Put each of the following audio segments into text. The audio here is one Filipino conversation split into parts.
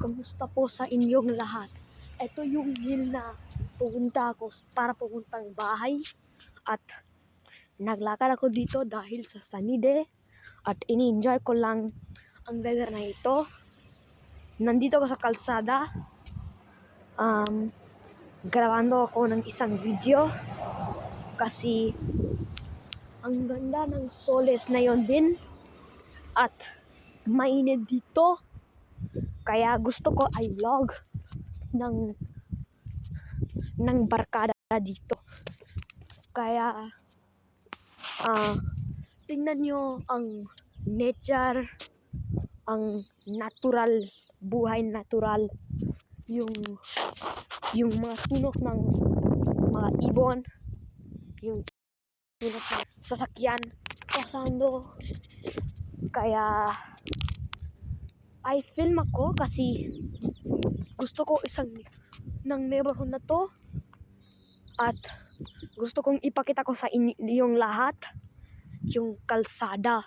Kamusta po sa inyong lahat? Ito yung hill na pupunta ako para pupuntang bahay at naglakad ako dito dahil sa day at ini-enjoy ko lang ang weather na ito. Nandito ako sa kalsada. Um, grabando ako ng isang video kasi ang ganda ng soles na yon din at mainit dito kaya gusto ko ay vlog ng ng barkada dito. Kaya ah tingnan nyo ang nature ang natural buhay natural yung yung mga tunok ng mga ibon yung tunok ng sasakyan pasando. Kaya I film ako kasi gusto ko isang ng neighborhood na to at gusto kong ipakita ko sa inyong lahat yung kalsada.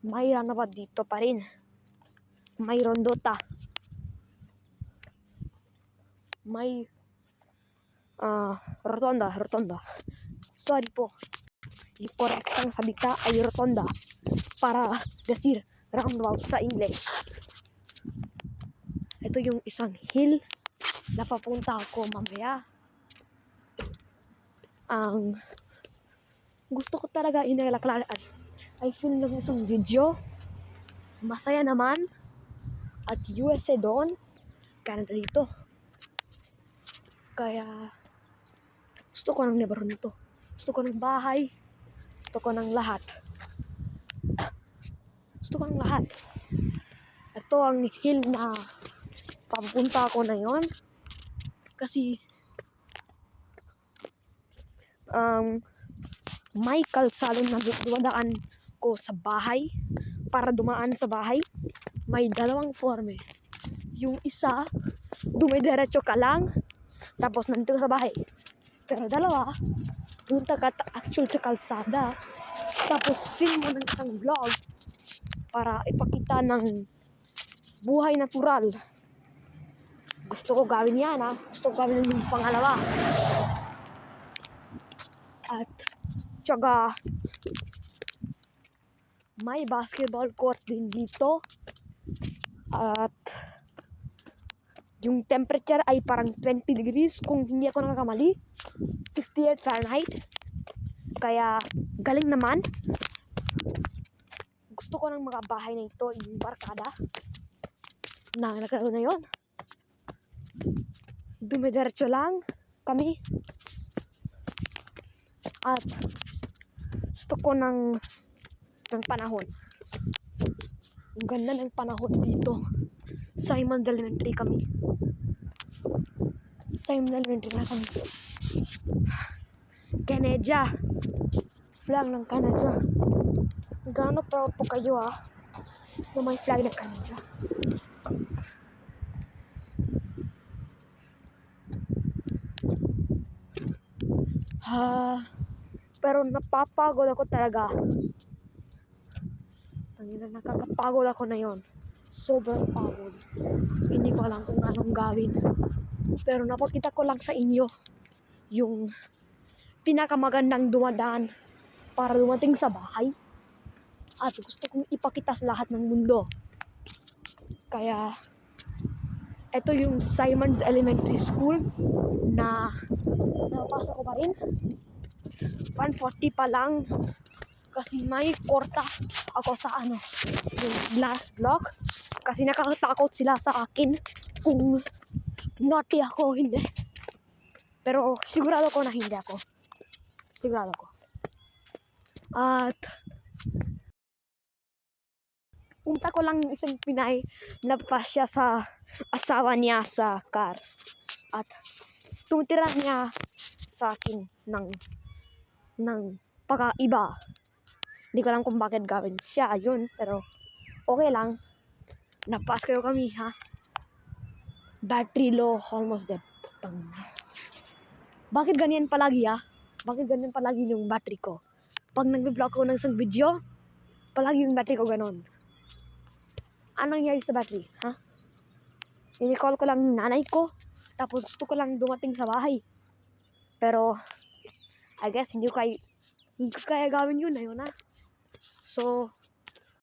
May runabout dito pa rin. May rondota. May ah rotonda, rotonda. Sorry po. Yung korektang salita ay rotonda para decir roundabout sa English. Ito yung isang hill na papunta ako mamaya. Ang gusto ko talaga inalaklaran ay film ng isang video. Masaya naman. At USA doon. Canada dito. Kaya gusto ko ng neighborhood nito. Gusto ko ng bahay. Gusto ko ng lahat. Gusto ko ng lahat. Ito ang hill na papunta ako na yon. Kasi um, may kalsado na dumadaan ko sa bahay para dumaan sa bahay. May dalawang forme. Yung isa, dumidiretso ka lang, tapos nandito sa bahay. Pero dalawa, punta ka actual sa kalsada, tapos film mo ng isang vlog para ipakita ng buhay natural. Gusto ko gawin yan ha. Gusto ko gawin yung pangalawa. At tsaga may basketball court din dito. At yung temperature ay parang 20 degrees kung hindi ako nakakamali. 68 Fahrenheit. Kaya galing naman. Gusto ko ng mga bahay na ito, yung barkada. Na nagkaroon na yon. Dumidiretso lang kami. At gusto ko ng ng panahon. Ang ganda ng panahon dito. Simon Elementary kami. Simon Elementary na kami. Canada. Flag ng Canada. Gaano proud po kayo ah na may flag ng Canada. Ha, pero napapagod ako talaga. Tangina, nakakapagod ako na yon. Sobrang pagod. Hindi ko alam kung anong gawin. Pero napakita ko lang sa inyo yung pinakamagandang dumadaan para dumating sa bahay. At gusto kong ipakita sa lahat ng mundo. Kaya, ito yung Simon's Elementary School na napasok ko pa rin. 140 pa lang kasi may korta ako sa ano, yung glass block. Kasi nakakatakot sila sa akin kung naughty ako o hindi. Pero sigurado ko na hindi ako. Sigurado ko. At punta ko lang isang Pinay na siya sa asawa niya sa car. At tumutira niya sa akin ng ng pagkaiba. Hindi ko alam kung bakit gawin siya yun, pero okay lang. Napas kayo kami, ha? Battery low, almost dead. Bakit ganyan palagi, ha? Bakit ganyan palagi yung battery ko? Pag nag-vlog ko ng isang video, palagi yung battery ko ganon. anong nangyari sa battery, ha? Ini-call ko lang nanay ko, tapos gusto ko lang dumating sa bahay. Pero, I guess, hindi ko kaya, hindi ko kaya gawin yun na yun, ha? So,